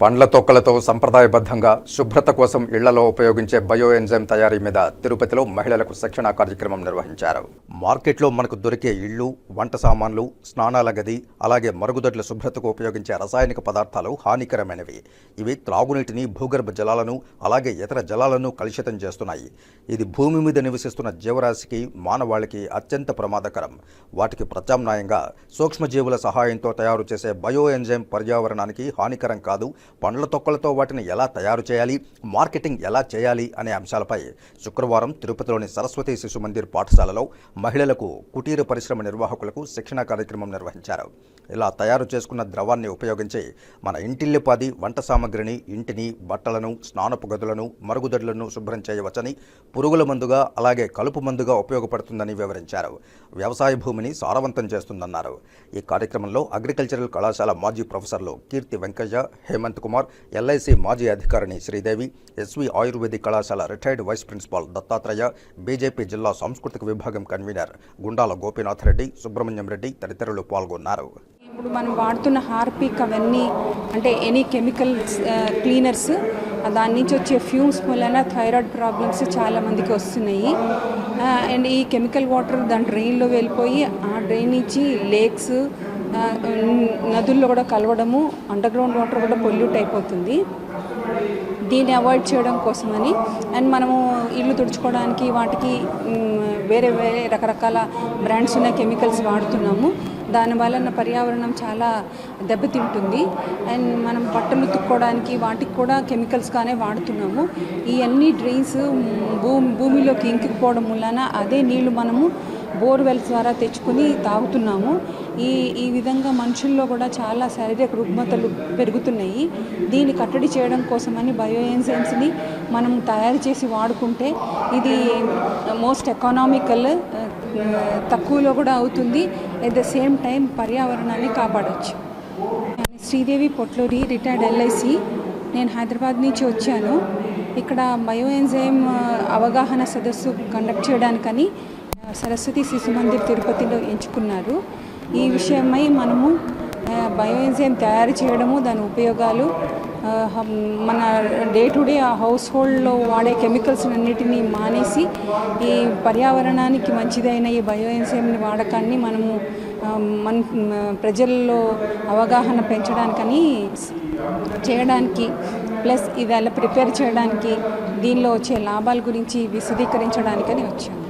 పండ్ల తొక్కలతో సంప్రదాయబద్ధంగా శుభ్రత కోసం ఇళ్ళలో ఉపయోగించే బయో ఎంజైమ్ తయారీ మీద తిరుపతిలో మహిళలకు శిక్షణ కార్యక్రమం నిర్వహించారు. మార్కెట్లో మనకు దొరికే ఇళ్ళు వంట సామాన్లు స్నానాల గది అలాగే మరుగుదొడ్ల శుభ్రతకు ఉపయోగించే రసాయనిక పదార్థాలు హానికరమైనవి. ఇవి త్రాగునీటిని భూగర్భ జలాలను అలాగే ఇతర జలాలను కలుషితం చేస్తున్నాయి. ఇది భూమి మీద నివసిస్తున్న జీవరాశికి మానవాళికి అత్యంత ప్రమాదకరం. వాటికి ప్రత్యామ్నాయంగా సూక్ష్మజీవుల సహాయంతో తయారు చేసే బయో ఎంజైమ్ పర్యావరణానికి హానికరం కాదు పండ్ల తొక్కలతో వాటిని ఎలా తయారు చేయాలి మార్కెటింగ్ ఎలా చేయాలి అనే అంశాలపై శుక్రవారం తిరుపతిలోని సరస్వతి శిశు మందిర్ పాఠశాలలో మహిళలకు కుటీర పరిశ్రమ నిర్వాహకులకు శిక్షణ కార్యక్రమం నిర్వహించారు. ఇలా తయారు చేసుకున్న ద్రవాన్ని ఉపయోగించి మన ఇంటిల్లిపాది వంట సామగ్రిని ఇంటిని బట్టలను స్నానపు గదులను మరుగుదొడ్లను శుభ్రం చేయవచ్చని పురుగుల మందుగా అలాగే కలుపు మందుగా ఉపయోగపడుతుందని వివరించారు. వ్యవసాయ భూమిని సారవంతం చేస్తుందన్నారు. ఈ కార్యక్రమంలో అగ్రికల్చరల్ కళాశాల మాజీ ప్రొఫెసర్లు కీర్తి వెంకయ్య హేమంత్ కుమార్ ఎల్ఐసి మాజీ అధికారిని శ్రీదేవి ఎస్వి ఆయుర్వేదిక్ కళాశాల retired vice principal Dattatreya BJP జిల్లా సాంస్కృతిక విభాగం కన్వీనర్ గుండాల గోపీనాథ్ రెడ్డి సుబ్రహ్మణ్యం రెడ్డి తదితరులు పాల్గొన్నారు. ఇప్పుడు మనం వాడుతున్న హార్పిక్ అవన్నీ అంటే ఎనీ కెమికల్ క్లీనర్స్ దాని నుంచి వచ్చే ఫ్యూమ్స్ వలన థైరాయిడ్ ప్రాబ్లమ్స్ చాలా మందికి వస్తున్నాయి. Uh, అండ్ ఈ కెమికల్ వాటర్ దాని డ్రైన్లో వెళ్ళిపోయి ఆ డ్రైన్ నుంచి లేక్స్ నదుల్లో కూడా కలవడము అండర్ గ్రౌండ్ వాటర్ కూడా పొల్యూట్ అయిపోతుంది. దీన్ని అవాయిడ్ చేయడం కోసమని అండ్ మనము ఇల్లు తుడుచుకోవడానికి వాటికి వేరే వేరే రకరకాల బ్రాండ్స్ ఉన్న కెమికల్స్ వాడుతున్నాము. దానివల్ల పర్యావరణం చాలా దెబ్బతింటుంది. అండ్ మనం బట్టలు ఉతుక్కోవడానికి వాటికి కూడా కెమికల్స్గానే వాడుతున్నాము. ఈ అన్ని డ్రైన్స్ భూమి భూమిలోకి ఇంకిపోవడం వలన అదే నీళ్ళు మనము బోర్వెల్స్ ద్వారా తెచ్చుకొని తాగుతున్నాము. ఈ ఈ విధంగా మనుషుల్లో కూడా చాలా శారీరక రుగ్మతలు పెరుగుతున్నాయి. దీన్ని కట్టడి చేయడం కోసమని బయో ఎంజైమ్స్ని మనం తయారు చేసి వాడుకుంటే ఇది మోస్ట్ ఎకనామికల్ తక్కువలో కూడా అవుతుంది. అట్ ద సేమ్ టైం పర్యావరణాన్ని కాపాడవచ్చు శ్రీదేవి పొట్లూరి రిటైర్డ్ ఎల్ఐసి నేను హైదరాబాద్ నుంచి వచ్చాను. ఇక్కడ బయో ఎంజైమ్ అవగాహన సదస్సు కండక్ట్ చేయడానికని సరస్వతి శిశు మందిర్ తిరుపతిలో ఎంచుకున్నారు. ఈ విషయమై మనము బయో ఎంజైమ్ తయారు చేయడము దాని ఉపయోగాలు మన డే టు డే ఆ హౌస్ హోల్డ్లో వాడే కెమికల్స్ అన్నిటినీ మానేసి ఈ పర్యావరణానికి మంచిదైన ఈ బయో ఎంజైమ్ని వాడకాన్ని మనము మన ప్రజల్లో అవగాహన పెంచడానికని చేయడానికి ప్లస్ ఇది అలా ప్రిపేర్ చేయడానికి దీనిలో వచ్చే లాభాల గురించి విశదీకరించడానికని వచ్చాము.